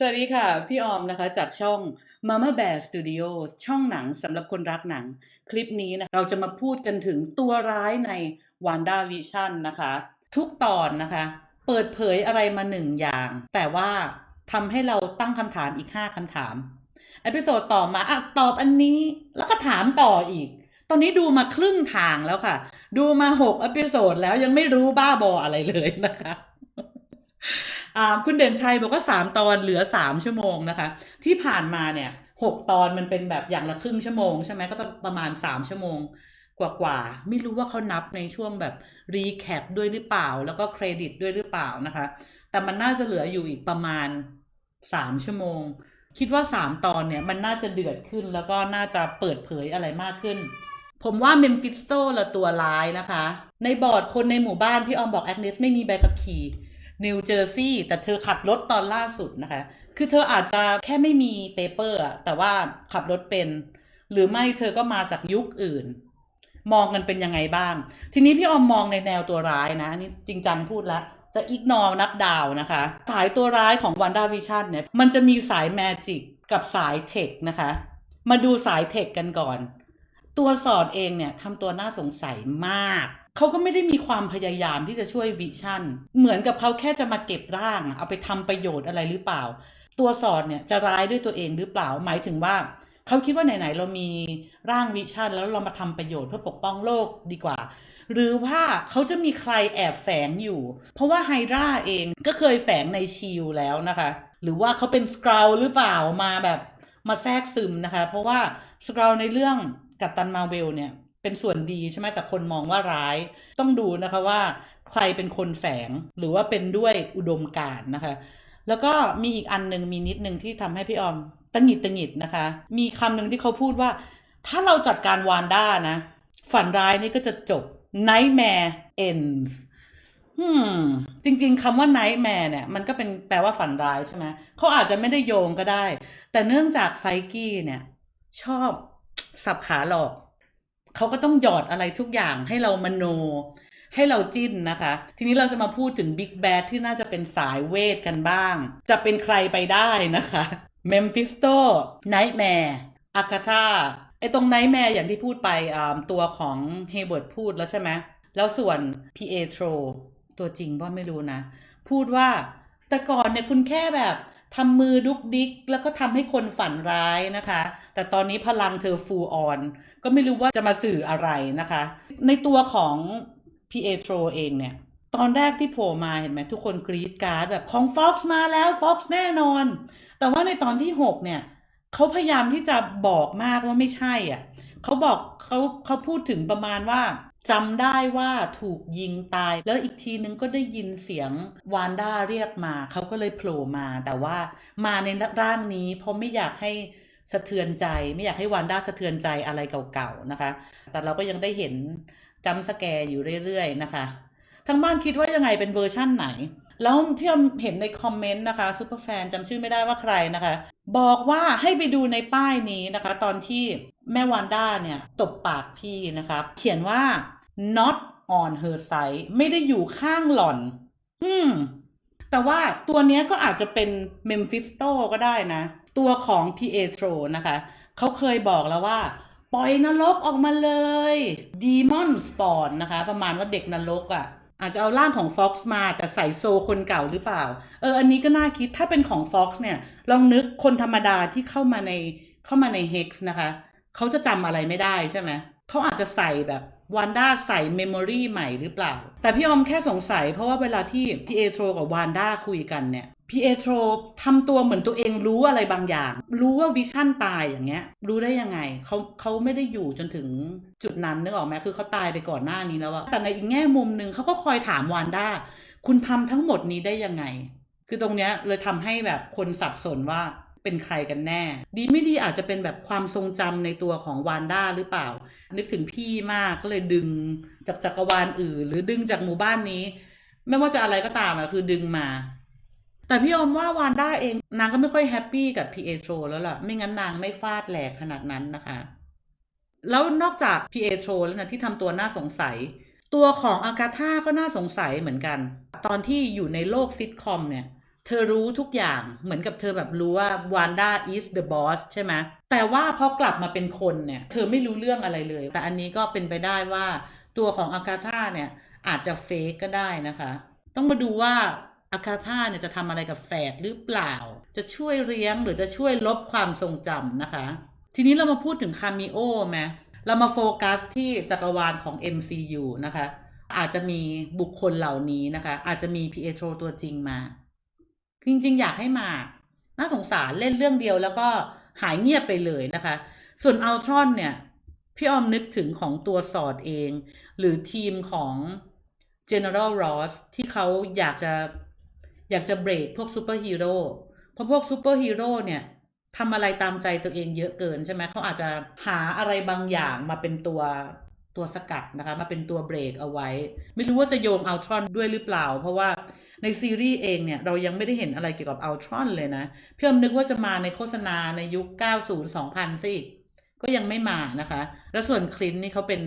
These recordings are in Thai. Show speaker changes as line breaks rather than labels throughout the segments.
สวัสดีค่ะ พี่ออมนะคะจากช่อง Mama Bear Studio ช่องหนังสำหรับคนรักหนัง คลิปนี้นะเราจะมาพูดกันถึงตัวร้ายใน Wanda Vision นะคะ ทุกตอนนะคะ เปิดเผยอะไรมาหนึ่งอย่าง แต่ว่าทำให้เราตั้งคำถามอีก 5คำถามเอพิโซดต่อมาอะตอบอันนี้แล้วก็ถามต่ออีก ตอนนี้ดูมาครึ่งทางแล้วค่ะ ดูมา6เอพิโซดแล้วยังไม่รู้บ้าบออะไรเลยนะคะ คุณเด่นชัยบอกว่าสามตอนเหลือสามชั่วโมงนะคะ ที่ผ่านมาเนี่ยหกตอนมันเป็นแบบอย่างละครึ่งชั่วโมง ใช่ไหมก็ประมาณสามชั่วโมงกว่าๆไม่รู้ว่าเขานับในช่วงแบบรีแคปด้วยหรือเปล่า แล้วก็เครดิตด้วยหรือเปล่านะคะ แต่มันน่าจะเหลืออยู่อีกประมาณสามชั่วโมง คิดว่าสามตอนเนี่ยมันน่าจะเดือดขึ้นแล้วก็น่าจะเปิดเผยอะไรมากขึ้น ผมว่าเมมฟิสโตละตัวร้ายนะคะ ในบอร์ดคนในหมู่บ้านพี่ออมบอกแอคเนสไม่มีใบขับขี่ นิวเจอร์ซีย์แต่เธอขับรถตอนล่าสุดนะคะ คือเธออาจจะแค่ไม่มีเปเปอร์แต่ว่าขับรถเป็น หรือไม่เธอก็มาจากยุคอื่น มองกันเป็นยังไงบ้าง ทีนี้พี่ออมมองในแนวตัวร้ายนะนนี้จริงจังพูดแล้วจะอิกนอนับดาวนะคะ สายตัวร้ายของวันด้าวิชั่นเนี่ย มันจะมีสายแมจิกกับสายเทคนะคะ มาดูสายเทคกันก่อน ตัวสอดเองเนี่ยทำตัวน่าสงสัยมาก เขาก็ไม่ได้มีความพยายามที่จะช่วยวิชั่น เหมือนกับเขาแค่จะมาเก็บร่าง เอาไปทำประโยชน์อะไรหรือเปล่า ตัวสอดเนี่ยจะร้ายด้วยตัวเองหรือเปล่า หมายถึงว่าเขาคิดว่าไหน ๆ เรามีร่างวิชั่น แล้วเรามาทำประโยชน์เพื่อปกป้องโลกดีกว่า หรือว่าเขาจะมีใครแอบแฝงอยู่ เพราะว่าไฮดราเองก็เคยแฝงในชิลแล้วนะคะ หรือว่าเขาเป็นสกราวหรือเปล่ามาแบบมาแทรกซึมนะคะ เพราะว่าสกราวในเรื่องกัปตันมาเวลเนี่ย เป็นส่วนดีใช่ไหมแต่คนมองว่าร้าย ต้องดูนะคะว่า ใครเป็นคนแฝงหรือว่าเป็นด้วยอุดมการนะคะ แล้วก็มีอีกอันหนึ่งมีนิดหนึ่งที่ทำให้พี่ออมตังหิดตังหิดนะคะ มีคำหนึ่งที่เขาพูดว่า ถ้าเราจัดการวานด้านะ ฝันร้ายนี่ก็จะจบ nightmare ends อืม จริง ๆคำว่า nightmare เนี่ย มันก็เป็นแปลว่าฝันร้ายใช่ไหมเขาอาจจะไม่ได้โยงก็ได้ แต่เนื่องจากไฟกี้เนี่ย ชอบสับขาหลอก เขาก็ต้องหยอดอะไรทุกอย่างให้เรามโน ให้เราจิ้นนะคะ ทีนี้เราจะมาพูดถึงบิ๊กแบดที่น่าจะเป็นสายเวทกันบ้าง จะเป็นใครไปได้นะคะเมมฟิสโตไนท์แมร์อากาธาไอตรงไนท์แมร์อย่างที่พูดไปตัวของเฮเบิร์ตพูดแล้วใช่ไหมแล้วส่วนพีเอโทรตัวจริงว่าไม่รู้นะ พูดว่าแต่ก่อนเนี่ยคุณแค่แบบ ทำมือดุกดิกแล้วก็ทำให้คนฝันร้ายนะคะ แต่ตอนนี้พลังเธอฟูออน ก็ไม่รู้ว่าจะมาสื่ออะไรนะคะ ในตัวของพีเอโทรเองเนี่ย ตอนแรกที่โผล่มาเห็นไหมทุกคนกรีดการ์ดแบบของ Fox มาแล้ว Fox แน่นอน แต่ว่าในตอนที่ 6 เนี่ยเขาพยายามที่จะบอกมากว่าไม่ใช่อะเขาบอกเขาเขาพูดถึงประมาณว่า จำได้ว่าถูกยิงตาย แล้วอีกทีนึงก็ได้ยินเสียงวานด้าเรียกมา เขาก็เลยโผล่มา แต่ว่ามาในร่างนี้ เพราะไม่อยากให้สะเทือนใจ ไม่อยากให้วานด้าสะเทือนใจอะไรเก่าๆนะคะ แต่เราก็ยังได้เห็นจำสแกร์อยู่เรื่อยๆนะคะทั้งบ้านคิดว่ายังไงเป็นเวอร์ชั่นไหน แล้วพี่อมเห็นในคอมเมนต์นะคะซูเปอร์แฟนจำชื่อไม่ได้ว่าใครนะคะ บอกว่าให้ไปดูในป้ายนี้นะคะ ตอนที่แม่วันด้าเนี่ย ตบปากพี่นะคะ เขียนว่า not on her side ไม่ได้อยู่ข้างหล่อน อืม แต่ว่าตัวเนี้ยก็อาจจะเป็นเมมฟิสโตก็ได้นะ ตัวของพีเอโทรนะคะ เขาเคยบอกแล้วว่า ปล่อยนรกออกมาเลย Demon Spawn นะคะ ประมาณว่าเด็กนรกอะ่ะ อาจจะเอาร่างของ Fox มาแต่ใส่โซคนเก่าหรือเปล่า เออ อันนี้ก็น่าคิดถ้าเป็นของ Fox เนี่ย ลองนึกคนธรรมดาที่เข้ามาในเข้ามาใน Hex นะคะ เขาจะจำอะไรไม่ได้ใช่ไหมเขาอาจจะใส่แบบ วันด้าใส่เมมโมรีใหม่หรือเปล่า แต่พี่ออมแค่สงสัย เพราะว่าเวลาที่พี่เอโทรกับวันด้าคุยกันเนี่ยพี่เอโทรทำตัวเหมือนตัวเองรู้อะไรบางอย่าง รู้ว่าวิชั่นตายอย่างเงี้ย รู้ได้ยังไงเขาเขาไม่ได้อยู่จนถึงจุดนั้นนึกออกไหมคือเขาตายไปก่อนหน้านี้แล้วอะแต่ในอีกแง่มุมหนึ่งเขาก็คอยถามวันด้าคุณทำทั้งหมดนี้ได้ยังไง คือตรงเนี้ยเลยทำให้แบบคนสับสนว่าเป็นใครกันแน่ ดีไม่ดีอาจจะเป็นแบบความทรงจำในตัวของวานด้าหรือเปล่า นึกถึงพี่มากก็เลยดึงจากจักรวาลอื่น หรือดึงจากหมู่บ้านนี้ ไม่ว่าจะอะไรก็ตามอะคือดึงมา แต่พี่อมว่าวานด้าเองนางก็ไม่ค่อยแฮปปี้กับพีเอโทรแล้วล่ะ ไม่งั้นนางไม่ฟาดแหลกขนาดนั้นนะคะ แล้วนอกจากพีเอโทรแล้วนะที่ทำตัวน่าสงสัย ตัวของอากาธาก็น่าสงสัยเหมือนกัน ตอนที่อยู่ในโลกซิทคอมเนี่ย เธอรู้ทุกอย่างเหมือนกับเธอแบบรู้ว่า Wanda is the boss ใช่ไหมแต่ว่าพอกลับมาเป็นคนเนี่ย เธอไม่รู้เรื่องอะไรเลย แต่อันนี้ก็เป็นไปได้ว่าตัวของอากาธาเนี่ย อาจจะเฟกก็ได้นะคะ ต้องมาดูว่าอากาธาเนี่ยจะทำอะไรกับแฝดหรือเปล่า จะช่วยเลี้ยงหรือจะช่วยลบความทรงจำนะคะ ทีนี้เรามาพูดถึงคามิโอไหมเรามาโฟกัสที่จักรวาลของ MCU นะคะ อาจจะมีบุคคลเหล่านี้นะคะ อาจจะมีพีเอโตรตัวจริงมา จริงๆ อยากให้มา น่าสงสารเล่นเรื่องเดียวแล้วก็หายเงียบไปเลยนะคะ ส่วนอัลทรอนเนี่ย พี่ออมนึกถึงของตัวสอดเอง หรือทีมของ General Ross ที่เขาอยากจะอยากจะเบรกพวกซูเปอร์ฮีโร่เพราะพวกซูเปอร์ฮีโร่เนี่ยทำอะไรตามใจตัวเองเยอะเกินใช่ไหมเขาอาจจะหาอะไรบางอย่างมาเป็นตัวตัวสกัดนะคะ มาเป็นตัวเบรกเอาไว้ ไม่รู้ว่าจะโยงอัลทรอนด้วยหรือเปล่า เพราะว่า ในซีรีส์เองเนี่ยเรายังไม่ได้เห็นอะไรเกี่ยวกับอัลทรอนเลยนะพี่อมนึกว่าจะมาในโฆษณาในยุค 90 2000สิก็ยังไม่มานะคะ แล้วส่วนคลินนี่เขาเป็น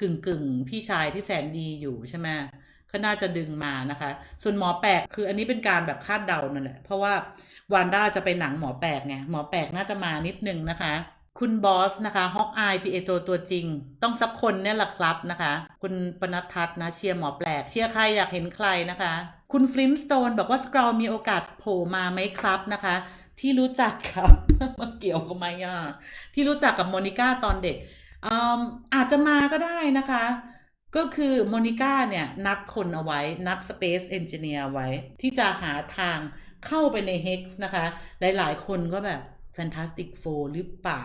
กึ่งกึ่งพี่ชายที่แสนดีอยู่ใช่ไหมก็น่าจะดึงมานะคะ ส่วนหมอแปลกคืออันนี้เป็นการแบบคาดเดานั่นแหละ เพราะว่าวานด้าจะไปหนังหมอแปลกไงหมอแปลกน่าจะมานิดนึงนะคะ คุณบอสนะคะฮอกอายพีเอโตตัวจริง ต้องสักคนเนี่ยแหละครับนะคะ คุณปนัททัศน์นะเชียร์หมอแปลก เชียร์ใครอยากเห็นใครนะคะ คุณฟลินสโตนบอกว่าสกรอมีโอกาสโผล่มาไหมครับนะคะ ที่รู้จักกับมาเกี่ยวกับไหมอะที่รู้จักกับโมนิก้าตอนเด็กอืมอาจจะมาก็ได้นะคะ ก็คือโมนิก้าเนี่ย นัดคนเอาไว้ นัด Space Engineer ไว้ ที่จะหาทางเข้าไปใน Hex นะคะ หลายๆ คนก็แบบ Fantastic Four หรือเปล่า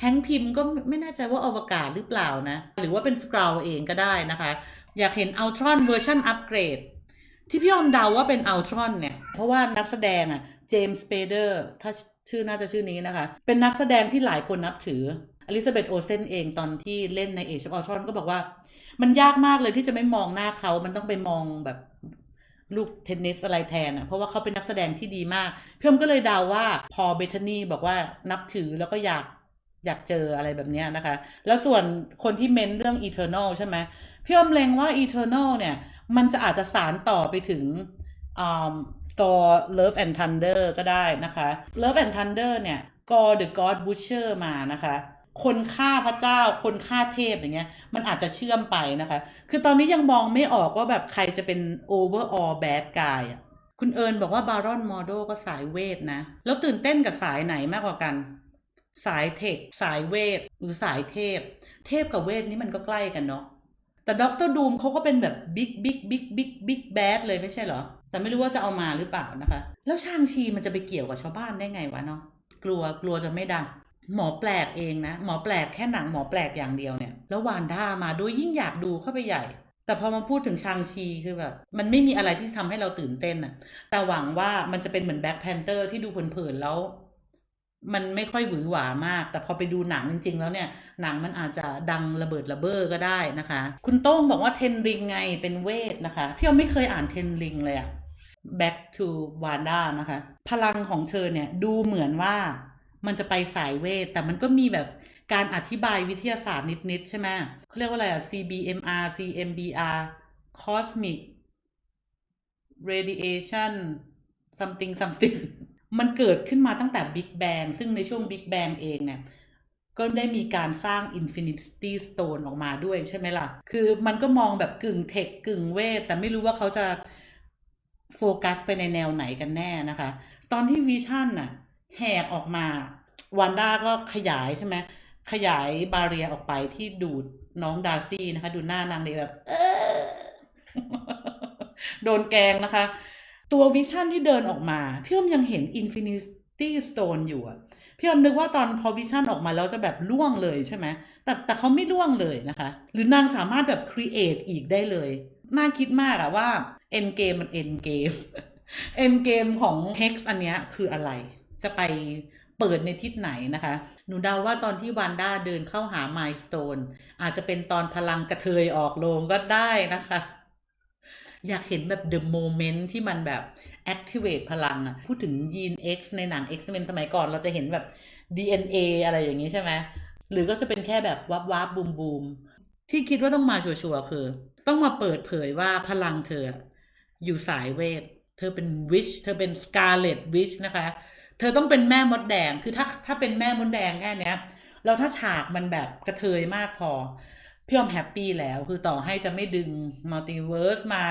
แฮงค์พิมก็ไม่แน่ใจว่าอวกาศหรือเปล่านะ หรือว่าเป็นสกราวเองก็ได้นะคะ อยากเห็นอัลทรอนเวอร์ชันอัปเกรดที่พี่อมเดาว่าเป็นอัลทรอนเนี่ย เพราะว่านักแสดงอะเจมส์สเปเดอร์ถ้าชื่อน่าจะชื่อนี้นะคะ เป็นนักแสดงที่หลายคนนับถืออลิซาเบธโอเซนเองตอนที่เล่นในเอชออลทรอนก็บอกว่า มันยากมากเลยที่จะไม่มองหน้าเขา มันต้องไปมองแบบ ลูกเทนนิสอะไรแทนอะเพราะว่าเขาเป็นนักแสดงที่ดีมาก เพื่อมก็เลยเดาว่าพอเบธานีบอกว่านับถือแล้วก็อยากอยากเจออะไรแบบนี้นะคะ แล้วส่วนคนที่เม้นเรื่อง Eternal ใช่ไหมพี่อมเลงว่า Eternal เนี่ย มันจะอาจจะสารต่อไปถึงตัว Love and Thunder ก็ได้นะคะ Love and Thunder เนี่ยกอ The God Butcher มานะคะ คนฆ่าพระเจ้า คนฆ่าเทพอย่างเงี้ย มันอาจจะเชื่อมไปนะคะ คือตอนนี้ยังมองไม่ออกว่าแบบใครจะเป็น overall bad guy อะคุณเอิญบอกว่าบารอนมอร์โดก็สายเวทนะ แล้วตื่นเต้นกับสายไหนมากกว่ากัน สายเทค สายเวท หรือสายเทพ เทพกับเวทนี่มันก็ใกล้กันเนาะ แต่ด็อกเตอร์ดูมเขาก็เป็นแบบบิ๊กบิ๊กบิ๊กบิ๊กบิ๊กแบดเลยไม่ใช่เหรอ แต่ไม่รู้ว่าจะเอามาหรือเปล่านะคะ แล้วช่างชีมันจะไปเกี่ยวกับชาวบ้านได้ไงวะเนาะ กลัวกลัวจะไม่ดัง หมอแปลกเองนะ หมอแปลกแค่หนังหมอแปลกอย่างเดียวเนี่ย แล้ววานด้ามาด้วยยิ่งอยากดูเข้าไปใหญ่ แต่พอมาพูดถึงชางชีคือแบบ มันไม่มีอะไรที่ทำให้เราตื่นเต้นอะแต่หวังว่ามันจะเป็นเหมือนแบ็คแพนเตอร์ที่ดูเผินๆแล้ว มันไม่ค่อยหวือหวามาก แต่พอไปดูหนังจริง ๆ แล้วเนี่ย หนังมันอาจจะดังระเบิดระเบ้อก็ได้นะคะ คุณโต้งบอกว่าเทนริงไงเป็นเวทนะคะพี่ออมไม่เคยอ่านเทนริงเลยอะ back to Wanda นะคะ พลังของเธอเนี่ยดูเหมือนว่า มันจะไปสายเวท แต่มันก็มีแบบการอธิบายวิทยาศาสตร์นิดๆใช่ไหมเขาเรียกว่าอะไรอะ CBMR CMBR cosmic radiation something something มันเกิดขึ้นมาตั้งแต่ Big Bang ซึ่งในช่วง Big Bang เองเนี่ยก็ได้มีการสร้าง Infinity Stone ออกมาด้วยใช่ไหมล่ะ คือมันก็มองแบบกึ่งเทคกึ่งเวท แต่ไม่รู้ว่าเขาจะโฟกัสไปในแนวไหนกันแน่นะคะ ตอนที่วิชั่นน่ะ แหกออกมาวันด้าก็ขยายใช่ไหมขยายบาเรียออกไปที่ดูดน้องดาร์ซี่นะคะ ดูหน้านางเลยแบบเออโดนแกงนะคะ ตัววิชั่นที่เดินออกมา พี่อมยังเห็น Infinity Stone อยู่อะพี่อมนึกว่าตอนพอวิชั่นออกมาแล้วจะแบบล่วงเลยใช่ไหม แต่แต่เขาไม่ล่วงเลยนะคะ หรือนางสามารถแบบ create อีกได้เลย น่าคิดมากอะว่า end game มัน end game end game ของ hex อันเนี้ยคืออะไร จะไปเปิดในทิศไหนนะคะ หนูเดาว่าตอนที่วันด้าเดินเข้าหา Milestone อาจจะเป็นตอนพลังกระเทยออกโรงก็ได้นะคะ อยากเห็นแบบ the moment ที่มันแบบ activate พลังอะพูดถึงยีน X ในหนัง X-Men สมัยก่อนเราจะเห็นแบบ DNA อะไรอย่างนี้ใช่ไหมหรือก็จะเป็นแค่แบบวับวับบูมบูมที่คิดว่าต้องมาชัวร์คือ ต้องมาเปิดเผยว่าพลังเธออยู่สายเวท เธอเป็นวิช เธอเป็นสกาเลตวิชนะคะ เธอต้องเป็นแม่มดแดง คือถ้าถ้าเป็นแม่มดแดงแค่เนี้ยแล้วถ้าฉากมันแบบกระเทยมากพอ พี่ออมแฮปปี้แล้ว คือต่อให้จะไม่ดึงมัลติเวิร์สมา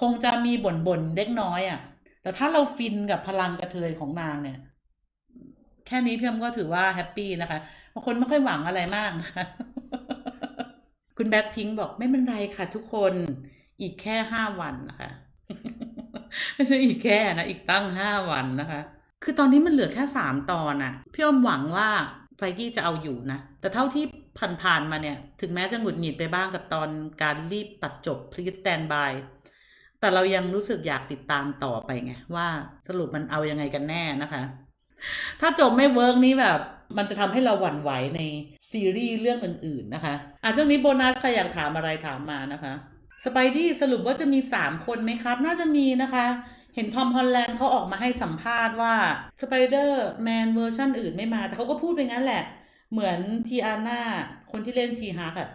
คงจะมีบ่นบ่นๆเล็กน้อยอะ่ะ แต่ถ้าเราฟินกับพลังกระเทยของนางเนี่ย แค่นี้พี่อมก็ถือว่าแฮปปี้นะคะบางคนไม่ค่อยหวังอะไรมากนะคะคุณแบ็คพิงค์บอกไม่เป็นไรค่ะทุกคนอีกแค่ห้าวันนะคะ ไม่ใช่อีกแค่นะ อีกตั้งห้าวันนะคะ คือตอนนี้มันเหลือแค่สามตอนอะพี่อ้อมหวังว่าไฟกี้จะเอาอยู่นะ แต่เท่าที่ผ่านๆมาเนี่ย ถึงแม้จะหงุดหงิดไปบ้างกับตอนการรีบตัดจบ please stand by แต่เรายังรู้สึกอยากติดตามต่อไปไง ว่าสรุปมันเอายังไงกันแน่นะคะ ถ้าจบไม่เวิร์กนี้แบบ มันจะทำให้เราหวั่นไหวในซีรีส์เรื่องอื่นๆนะคะอะช่วงนี้โบนัสใครอยากถามอะไรถามมานะคะสไปดี้สรุปว่าจะมีสามคนไหมครับ น่าจะมีนะคะ เห็นทอมฮอลแลนด์เขาออกมาให้สัมภาษณ์ว่าสไปเดอร์แมนเวอร์ชันอื่นไม่มา แต่เขาก็พูดไปงั้นแหละ เหมือนทีอาน่าคนที่เล่นชีฮาร์กอะ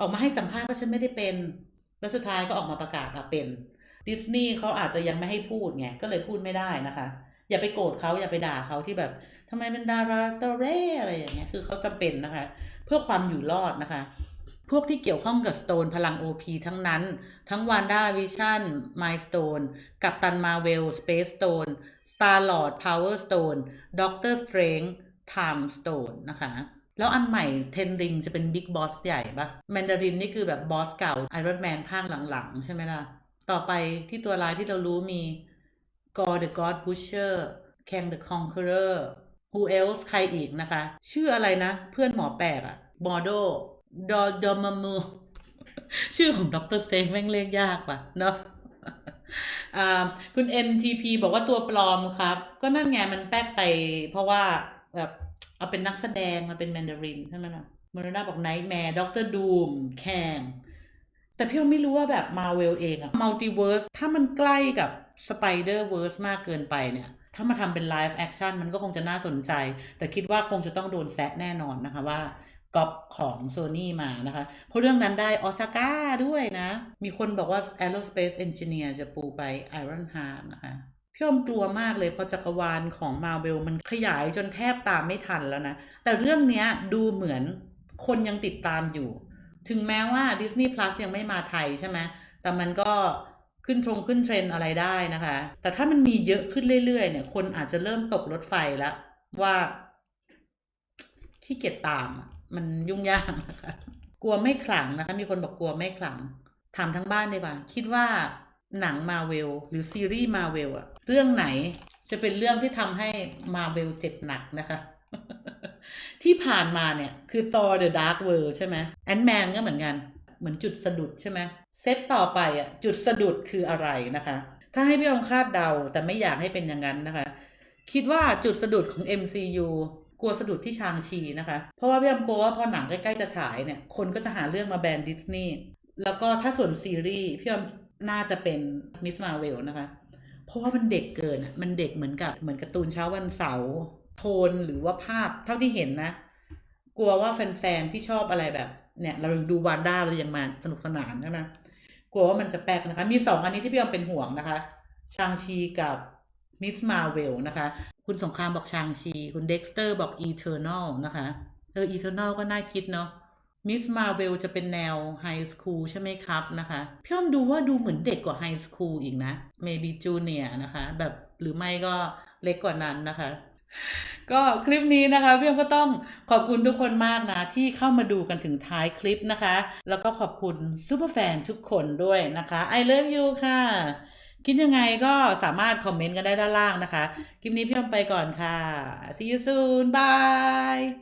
ออกมาให้สัมภาษณ์ว่าฉันไม่ได้เป็น แล้วสุดท้ายก็ออกมาประกาศว่าเป็นดิสนีย์เขาอาจจะยังไม่ให้พูดไงก็เลยพูดไม่ได้นะคะ อย่าไปโกรธเขาอย่าไปด่าเขาที่แบบทำไมเป็นดาราตอเร่อะไรอย่างเงี้ยคือเขาจำเป็นนะคะ เพื่อความอยู่รอดนะคะ พวกที่เกี่ยวข้องกับ Stone พลัง OP ทั้งนั้น ทั้ง Wanda Vision Milestone กับตัน Marvel Space Stone Star Lord Power Stone Doctor Strange Time Stone นะคะ แล้วอันใหม่เทนริงจะเป็นบิ๊กบอสใหญ่ปะแมนดารินนี่คือแบบบอสเก่าไอรอนแมนภาคหลังๆ ใช่ไหมล่ะ ต่อไปที่ตัวร้ายที่เรารู้มี Gore the God Butcher Kang the Conqueror Who else ใครอีกนะคะ ชื่ออะไรนะ เพื่อนหมอแปลกอะบอโด ดอดอมามูชื่อของดรสเตงแม่งเรียกยากป่ะเนาะคุณ NTP บอกว่าตัวปลอมครับ ก็นั่นไงมันแป๊กไป เพราะว่าแบบเอาเป็นนักแสดงมาเป็นแมนดารินใช่ไหมล่ะมารณาบอกไนท์แมร์ด็อกเตอร์ดูมแคงแต่พี่ไม่รู้ว่าแบบมาเวลเองอะมัลติเวิร์สถ้ามันใกล้กับสไปเดอร์เวิร์สมากเกินไปเนี่ย ถ้ามาทำเป็นไลฟ์แอคชั่นมันก็คงจะน่าสนใจ แต่คิดว่าคงจะต้องโดนแซะแน่นอนนะคะว่า ก๊อปของโซนี่มานะคะ เพราะเรื่องนั้นได้ออสการ์ด้วยนะ มีคนบอกว่า Aerospace Engineer จะปูไป Iron Heart นะคะพี่อมกลัวมากเลยเพราะจักรวาลของมาเวลมันขยายจนแทบตามไม่ทันแล้วนะ แต่เรื่องนี้ดูเหมือนคนยังติดตามอยู่ ถึงแม้ว่า Disney Plus ยังไม่มาไทยใช่ไหมแต่มันก็ขึ้นตรงขึ้นเทรนอะไรได้นะคะ แต่ถ้ามันมีเยอะขึ้นเรื่อยๆ เนี่ย คนอาจจะเริ่มตกรถไฟแล้วว่าขี้เกียจตามอะ มันยุ่งยากนะคะ กลัวไม่ขลังนะคะ มีคนบอกกลัวไม่ขลัง ถามทั้งบ้านดีกว่า คิดว่าหนังมาเวลหรือซีรีส์มาเวลอะเรื่องไหนจะเป็นเรื่องที่ทำให้มาเวลเจ็บหนักนะคะ ที่ผ่านมาเนี่ย คือ Thor the Dark World ใช่ไหมแอนด์แมนก็เหมือนกันเหมือนจุดสะดุดใช่ไหมเซตต่อไปอะจุดสะดุดคืออะไรนะคะ ถ้าให้พี่อมคาดเดาแต่ไม่อยากให้เป็นอย่างนั้นนะคะ คิดว่าจุดสะดุดของ MCU กลัวสะดุดที่ชางชีนะคะ เพราะว่าพี่อมกลัวว่าพอหนังใกล้ๆจะฉายเนี่ย คนก็จะหาเรื่องมาแบนดิสนีย์แล้วก็ถ้าส่วนซีรีส์พี่อมน่าจะเป็นมิสมาเวลนะคะ เพราะว่ามันเด็กเกินมันเด็กเหมือนกับเหมือนการ์ตูนเช้าวันเสาร์โทนหรือว่าภาพเท่าที่เห็นนะ กลัวว่าแฟนๆที่ชอบอะไรแบบเนี่ย เราดูวานด้าเรายังมาสนุกสนานใช่ไหมกลัวว่ามันจะแปลกนะคะ มีสองอันนี้ที่พี่ยอมเป็นห่วงนะคะ ชางชีกับ มิสมาเวลนะคะ คุณสงครามบอกชางชี คุณเด็กสเตอร์บอกอีเทอร์นอลนะคะเอออีเทอร์นอลก็น่าคิดเนาะมิสมาเวลจะเป็นแนวไฮสคูลใช่ไหมครับนะคะพี่อ้อมดูว่าดูเหมือนเด็กกว่าไฮสคูลอีกนะ maybe junior นะคะ แบบหรือไม่ก็เล็กกว่านั้นนะคะ ก็คลิปนี้นะคะพี่อ้อมก็ต้องขอบคุณทุกคนมากนะ ที่เข้ามาดูกันถึงท้ายคลิปนะคะ แล้วก็ขอบคุณซูเปอร์แฟนทุกคนด้วยนะคะ I love you ค่ะ คิดยังไงก็สามารถคอมเมนต์กันได้ด้านล่างนะคะ คลิปนี้พี่อ้อมไปก่อนค่ะ see you soon bye